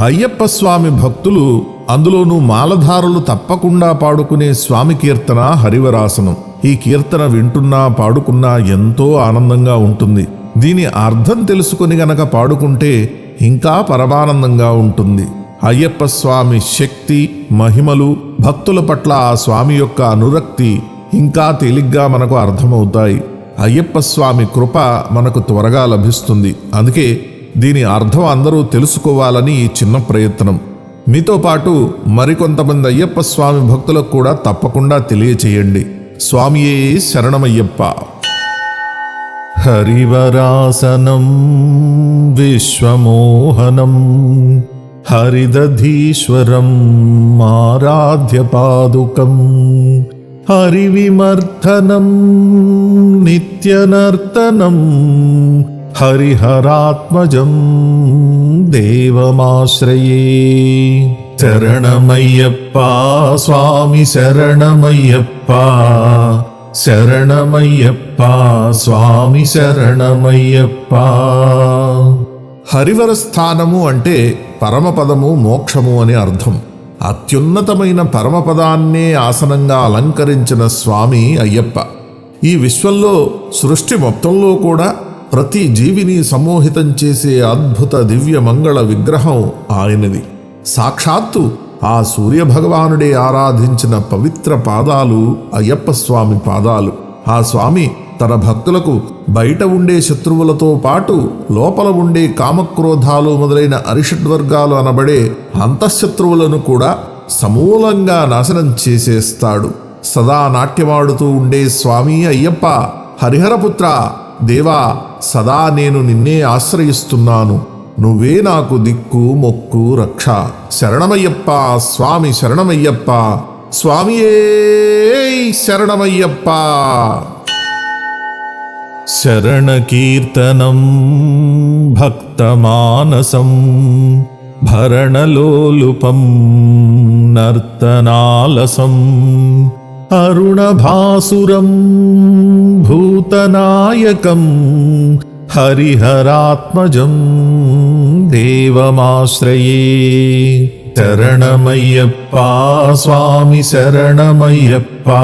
అయ్యప్ప స్వామి భక్తులు అందులోనూ మాలధారులు తప్పకుండా పాడుకునే స్వామి కీర్తన హరివరాసనం. ఈ కీర్తన వింటున్నా పాడుకున్నా ఎంతో ఆనందంగా ఉంటుంది. దీని అర్థం తెలుసుకొని గనక పాడుకుంటే ఇంకా పరమానందంగా ఉంటుంది. అయ్యప్ప స్వామి శక్తి మహిమలు భక్తుల పట్ల ఆ స్వామి యొక్క అనురక్తి ఇంకా తేలిగ్గా మనకు అర్థమవుతాయి. అయ్యప్ప స్వామి కృప మనకు త్వరగా లభిస్తుంది. అందుకే దీని అర్థం అందరూ తెలుసుకోవాలని ఈ చిన్న ప్రయత్నం. మీతో పాటు మరికొంతమంది అయ్యప్ప స్వామి భక్తులకు కూడా తప్పకుండా తెలియచేయండి. స్వామియే శరణమయ్యప్ప. హరివరాసనం విశ్వమోహనం హరిదధీశ్వరం ఆరాధ్య పాదుకం హరివిమర్ధనం నిత్యనర్తనం హరిహరాత్మజం దేవమాశ్రయే. శరణమయ్యప్ప స్వామి శరణమయ్యప్ప శరణమయ్యప్ప స్వామి శరణమయ్యప్ప. హరివర స్థానము అంటే పరమపదము మోక్షము అని అర్థం. అత్యున్నతమైన పరమపదాన్నే ఆసనంగా అలంకరించిన స్వామి అయ్యప్ప. ఈ విశ్వంలో సృష్టి మొత్తంలో కూడా ప్రతి జీవిని సమ్మోహితం చేసే అద్భుత దివ్య మంగళ విగ్రహం ఆయనది. సాక్షాత్తు ఆ సూర్య భగవానుడే ఆరాధించిన పవిత్ర పాదాలు అయ్యప్ప స్వామి పాదాలు. ఆ స్వామి తన భక్తులకు బయట ఉండే శత్రువులతో పాటు లోపల ఉండే కామక్రోధాలు మొదలైన అరిషడ్వర్గాలు అనబడే అంతఃశత్రువులను కూడా సమూలంగా నాశనం చేసేస్తాడు. సదా నాట్యమాడుతూ ఉండే స్వామి అయ్యప్ప హరిహరపుత్ర దేవా సదా నేను నిన్నే ఆశ్రయిస్తున్నాను. నువ్వే నాకు దిక్కు మొక్కు రక్ష. శరణమయ్యప్ప స్వామి శరణమయ్యప్ప. స్వామియే శరణమయ్యప్ప. శరణకీర్తనం భక్తమానసం భరణలోలుపం నర్తనాలసం. అరుణభాసురం భూతనాయకం హరిహరాత్మజం దేవమాశ్రయే. శరణమయ్యప్ప స్వామి శరణమయ్యప్పా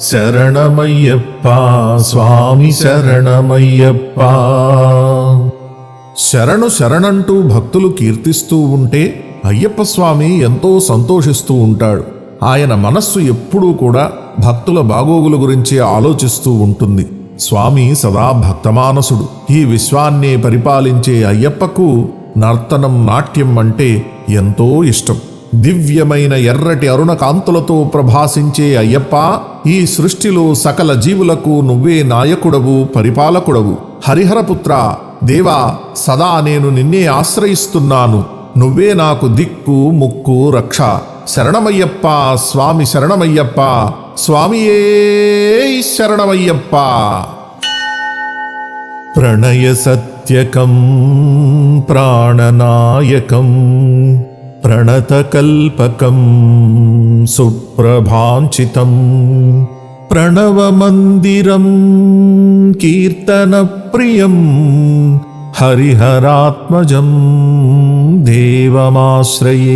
శరణమయ్యప్పా స్వామి శరణమయ్యప్ప. శరణు శరణంటూ భక్తులు కీర్తిస్తూ ఉంటే అయ్యప్ప స్వామి ఎంతో సంతోషిస్తూ ఉంటాడు. ఆయన మనస్సు ఎప్పుడూ కూడా భక్తుల బాగోగుల గురించి ఆలోచిస్తూ ఉంటుంది. స్వామి సదా భక్తమానసుడు. ఈ విశ్వాన్నే పరిపాలించే అయ్యప్పకు నర్తనం నాట్యం అంటే ఎంతో ఇష్టం. దివ్యమైన ఎర్రటి అరుణ కాంతులతో ప్రభాసించే అయ్యప్ప ఈ సృష్టిలో సకల జీవులకు నువ్వే నాయకుడవు పరిపాలకుడవు. హరిహరపుత్ర దేవా సదా నేను నిన్నే ఆశ్రయిస్తున్నాను. నువ్వే నాకు దిక్కు ముక్కు రక్ష. శరణమయ్యప్ప స్వామి శరణమయ్యప్ప. స్వామియే శరణమయ్యప్ప. ప్రణయ సత్యకం ప్రాణనాయకం ప్రణతకల్పకం సుప్రభాంచితం. ప్రణవమందిరం కీర్తనప్రియం హరిహరాత్మజం దేవమాశ్రయే.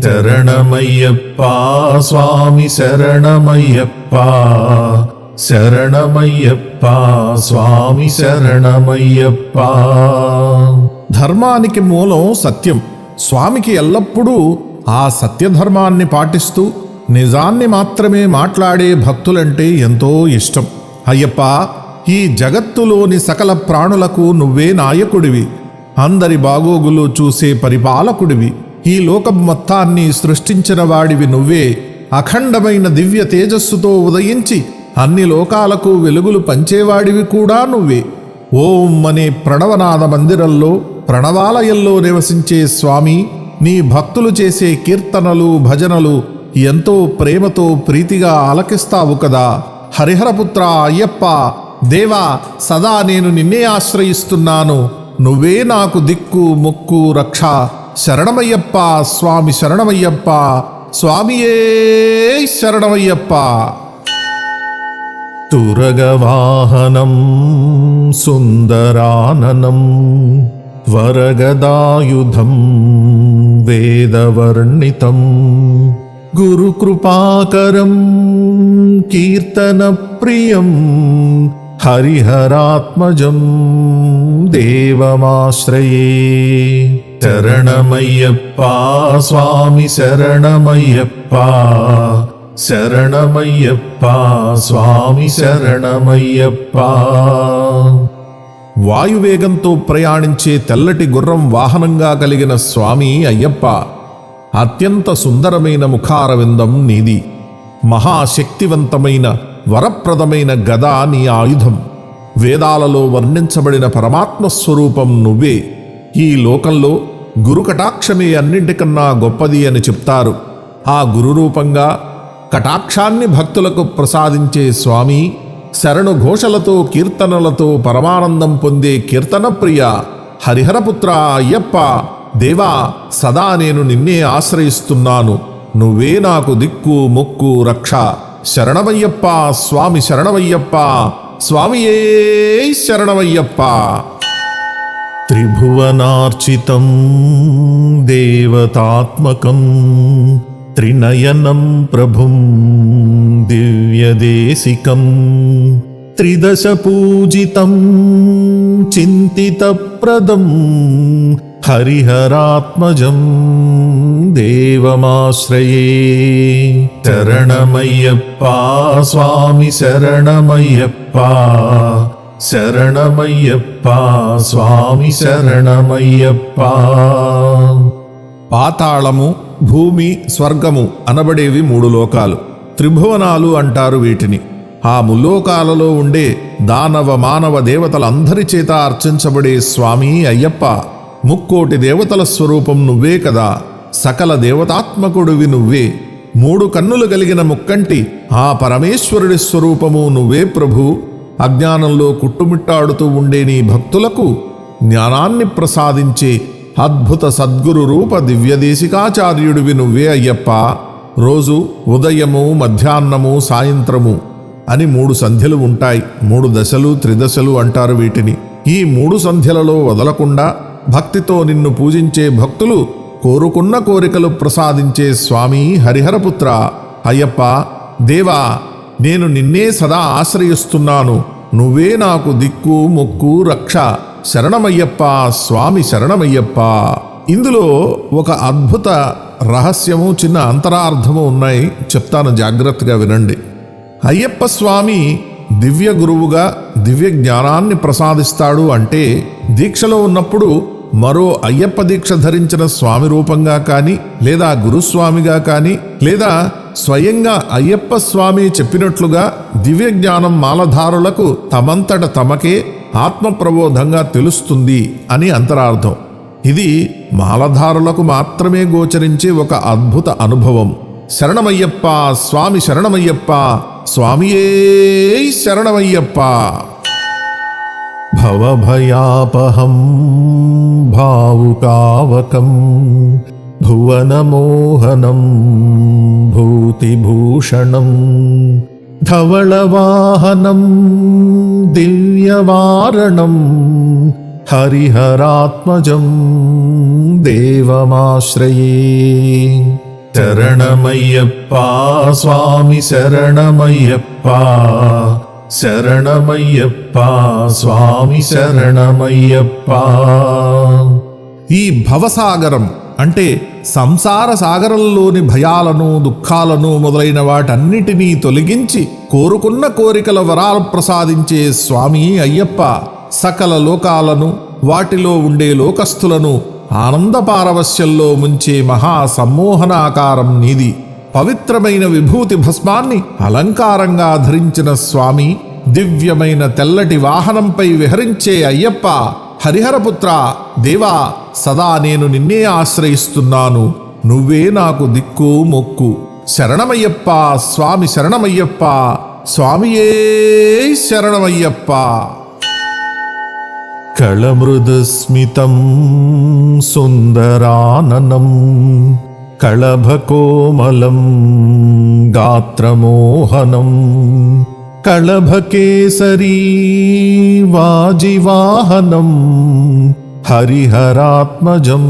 శరణమయ్యప్ప స్వామి శరణమయ్యప్ప శరణమయ్యప్ప స్వామి శరణమయ్యప్ప. ధర్మానికి మూలం సత్యం. స్వామికి ఎల్లప్పుడూ ఆ సత్యధర్మాన్ని పాటిస్తూ నిజాన్ని మాత్రమే మాట్లాడే భక్తులంటే ఎంతో ఇష్టం. అయ్యప్ప ఈ జగత్తులోని సకల ప్రాణులకు నువ్వే నాయకుడివి. అందరి బాగోగులు చూసే పరిపాలకుడివి. ఈ లోకం మొత్తాన్ని సృష్టించిన వాడివి నువ్వే. అఖండమైన దివ్య తేజస్సుతో ఉదయించి అన్ని లోకాలకు వెలుగులు పంచేవాడివి కూడా నువ్వే. ఓం అనే ప్రణవనాద మందిరంలో ప్రణవాలయంలో నివసించే స్వామి నీ భక్తులు చేసే కీర్తనలు భజనలు ఎంతో ప్రేమతో ప్రీతిగా ఆలకిస్తావు కదా. హరిహరపుత్ర అయ్యప్ప దేవా సదా నేను నిన్నే ఆశ్రయిస్తున్నాను. నువ్వే నాకు దిక్కు ముక్కు రక్ష. శరణమయ్యప్ప స్వామి శరణమయ్యప్ప. స్వామియే శరణమయ్యప్ప. తురగవాహనం సుందరాననం వరగదాయుధం వేదవర్ణితం. గురుకృపాకరం కీర్తనప్రియం హరిహరాత్మజం దేవమాశ్రయే. శరణమయ్యప్పా స్వామి శరణమయ్యప్పా శరణమయ్యప్పా స్వామి శరణమయ్యప్పా. వాయువేగంతో ప్రయాణించే తెల్లటి గుర్రం వాహనంగా కలిగిన స్వామి అయ్యప్ప. అత్యంత సుందరమైన ముఖారవిందం నీది. మహాశక్తివంతమైన వరప్రదమైన గద నీ ఆయుధం. వేదాలలో వర్ణించబడిన పరమాత్మ స్వరూపం నువ్వే. ఈ లోకంలో గురు కటాక్షమే అన్నింటికన్నా గొప్పది అని చెప్తారు. ఆ గురు రూపంగా కటాక్షాన్ని భక్తులకు ప్రసాదించే స్వామి శరణు ఘోషలతో కీర్తనలతో పరమానందం పొందే కీర్తన ప్రియ హరిహరపుత్ర అయ్యప్ప దేవా సదా నేను నిన్నే ఆశ్రయిస్తున్నాను. నువ్వే నాకు దిక్కు మొక్కు రక్ష. శరణమయ్యప్ప స్వామి శరణమయ్యప్ప స్వామియే శరణమయ్యప్ప త్రిభువనార్చితం దేవతాత్మకం త్రినయనం ప్రభుం దివ్యదేశికం త్రిదశ పూజితం హరిహరాత్మజం దేవమాశ్రయే. శరణమయ్యప్పా స్వామి శరణమయ్యప్పా శరణమయ్యప్పా స్వామి శరణమయ్యప్పా. పాతాళము భూమి స్వర్గము అనబడేవి మూడు లోకాలు. త్రిభువనాలు అంటారు వీటిని. ఆ ముల్లోకాలలో ఉండే దానవ మానవ దేవతలందరి చేత అర్చించబడే స్వామి అయ్యప్ప. ముక్కోటి దేవతల స్వరూపం నువ్వే కదా. సకల దేవతాత్మకుడివి నువ్వే. మూడు కన్నులు కలిగిన ముక్కంటి ఆ పరమేశ్వరుడి స్వరూపము నువ్వే ప్రభు. అజ్ఞానంలో కుట్టుమిట్టాడుతూ ఉండే నీ భక్తులకు జ్ఞానాన్ని ప్రసాదించే అద్భుత సద్గురు రూప దివ్యదేశికాచార్యుడివి నువ్వే అయ్యప్ప. రోజు ఉదయము మధ్యాహ్నము సాయంత్రము అని మూడు సంధ్యలు ఉంటాయి. మూడు దశలు త్రిదశలు అంటారు వీటిని. ఈ మూడు సంధ్యలలో వదలకుండా భక్తితో నిన్ను పూజించే భక్తులు కోరుకున్న కోరికలు ప్రసాదించే స్వామి హరిహరపుత్ర. అయ్యప్ప దేవా నేను నిన్నే సదా ఆశ్రయిస్తున్నాను. నువ్వే నాకు దిక్కు మొక్కు రక్ష. శరణమయ్యప్ప స్వామి శరణమయ్యప్ప. ఇందులో ఒక అద్భుత రహస్యము చిన్న అంతరార్థము ఉన్నాయి. చెప్తాను జాగ్రత్తగా వినండి. అయ్యప్ప స్వామి దివ్య గురువుగా దివ్య జ్ఞానాన్ని ప్రసాదిస్తాడు అంటే దీక్షలో ఉన్నప్పుడు మరో అయ్యప్ప దీక్ష ధరించిన స్వామి రూపంగా కానీ లేదా గురుస్వామిగా కానీ లేదా స్వయంగా అయ్యప్ప స్వామి చెప్పినట్లుగా దివ్య జ్ఞానం మాలధారులకు తమంతట తమకే ఆత్మప్రబోధంగా తెలుస్తుంది అని అంతరార్థం. ఇది మాలధారులకు మాత్రమే గోచరించే ఒక అద్భుత అనుభవం. శరణమయ్యప్ప స్వామి శరణమయ్యప్ప స్వామియే శరణమయ్యప్ప. भवभयापहं भावुकावकं भुवनमोहनं भूतिभूषणं धवलवाहनं दिव्यवारणं हरिहरात्मजं देवमाश्रये चरणमय्यप्पा स्वामि शरणमय्यप्पा శరణమయ్యప్పా స్వామి శరణమయ్యప్పా ఈ భవసాగరం అంటే సంసార సాగరంలోని భయాలను దుఃఖాలను మొదలైన వాటన్నిటినీ తొలగించి కోరుకున్న కోరికల వరాలు ప్రసాదించే స్వామి అయ్యప్ప సకల లోకాలను వాటిలో ఉండే లోకస్థులను ఆనంద పారవశ్యంలో ముంచే మహా సమ్మోహనాకారం నీది పవిత్రమైన విభూతి భస్మాన్ని అలంకారంగా ధరించిన స్వామి దివ్యమైన తెల్లటి వాహనంపై విహరించే అయ్యప్ప హరిహరపుత్ర దేవా సదా నేను నిన్నే ఆశ్రయిస్తున్నాను. నువ్వే నాకు దిక్కు మొక్కు. శరణమయ్యప్ప స్వామి శరణమయ్యప్ప స్వామియే శరణమయ్యప్ప. కళమృదుస్మితం సుందరాననం. కళభకోమలం గాత్రమోహనం కళభకేసరీ వాజివాహనం హరిహరాత్మజం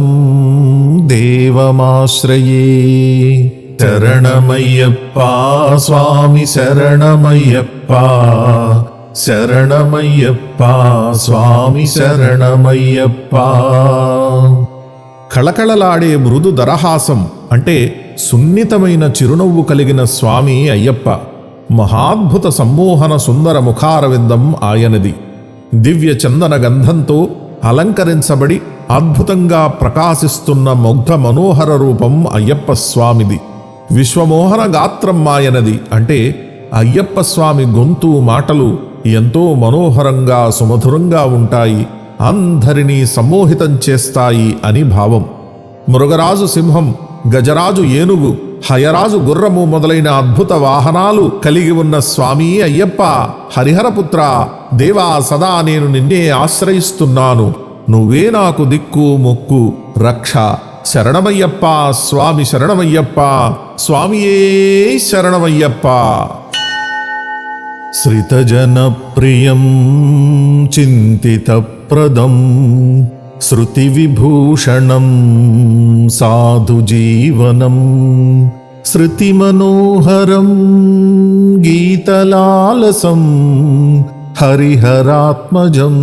దేవమాశ్రయే శరణమయ్యప్ప స్వామి శరణమయ్యప్ప శరణమయ్యప్ప స్వామి శరణమయ్యప్ప కళకళలాడే మృదు దరహాసం అంటే సున్నితమైన చిరునవ్వు కలిగిన స్వామి అయ్యప్ప. మహాద్భుత సమ్మోహన సుందర ముఖారవిందం ఆయనది. దివ్య చందన గంధంతో అలంకరించబడి అద్భుతంగా ప్రకాశిస్తున్న ముగ్ధ మనోహర రూపం అయ్యప్ప స్వామిది. విశ్వమోహన గాత్రం ఆయనది అంటే అయ్యప్ప స్వామి గొంతు మాటలు ఎంతో మనోహరంగా సుమధురంగా ఉంటాయి అందరినీ సమ్మోహితం చేస్తాయి అని భావం. మృగరాజు సింహం గజరాజు ఏనుగు హయరాజు గుర్రము మొదలైన అద్భుత వాహనాలు కలిగి ఉన్న స్వామి అయ్యప్ప. హరిహరపుత్ర దేవా సదా నేను నిన్నే ఆశ్రయిస్తున్నాను. నువ్వే నాకు దిక్కు మొక్కు రక్ష. శరణమయ్యప్ప స్వామి శరణమయ్యప్ప స్వామియే శరణమయ్యప్ప. శ్రీతజన ప్రియం చింతిత ప్రదం श्रुतिविभूषणम् साधु जीवनम् श्रुतिमनोहरम् गीतलालसं हरिहरात्मजम्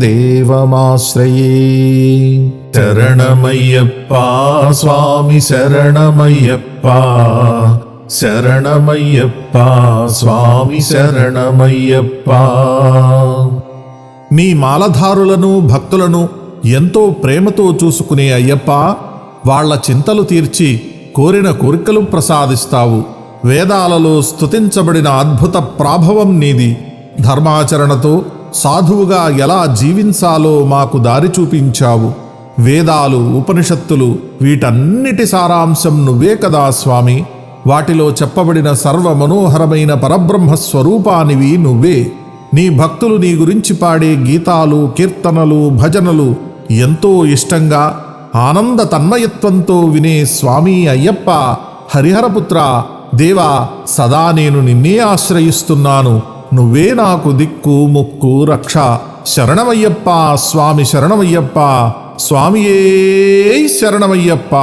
देवमाश्रये। शरणमय्यप्पा स्वामि शरणमय्यप्पा शरणमय्यप्पा स्वामि शरणमय्यप्पा। మీ మాలధారులను భక్తులను ఎంతో ప్రేమతో చూసుకునే అయ్యప్ప వాళ్ళ చింతలు తీర్చి కోరిన కోరికలు ప్రసాదిస్తావు. వేదాలలో స్తుతించబడిన అద్భుత ప్రాభవం నీది. ధర్మాచరణతో సాధువుగా ఎలా జీవించాలో మాకు దారి చూపించావు. వేదాలు ఉపనిషత్తులు వీటన్నిటి సారాంశం నువ్వే కదా స్వామి. వాటిలో చెప్పబడిన సర్వ మనోహరమైన పరబ్రహ్మ స్వరూపానివి నువ్వే. నీ భక్తులు నీ గురించి పాడే గీతాలు కీర్తనలు భజనలు ఎంతో ఇష్టంగా ఆనంద తన్మయత్వంతో వినే స్వామి అయ్యప్ప హరిహరపుత్ర దేవా సదా నేను నిన్నే ఆశ్రయిస్తున్నాను. నువ్వే నాకు దిక్కు ముక్కు రక్ష. శరణమయ్యప్ప స్వామి శరణమయ్యప్ప స్వామియే శరణమయ్యప్ప.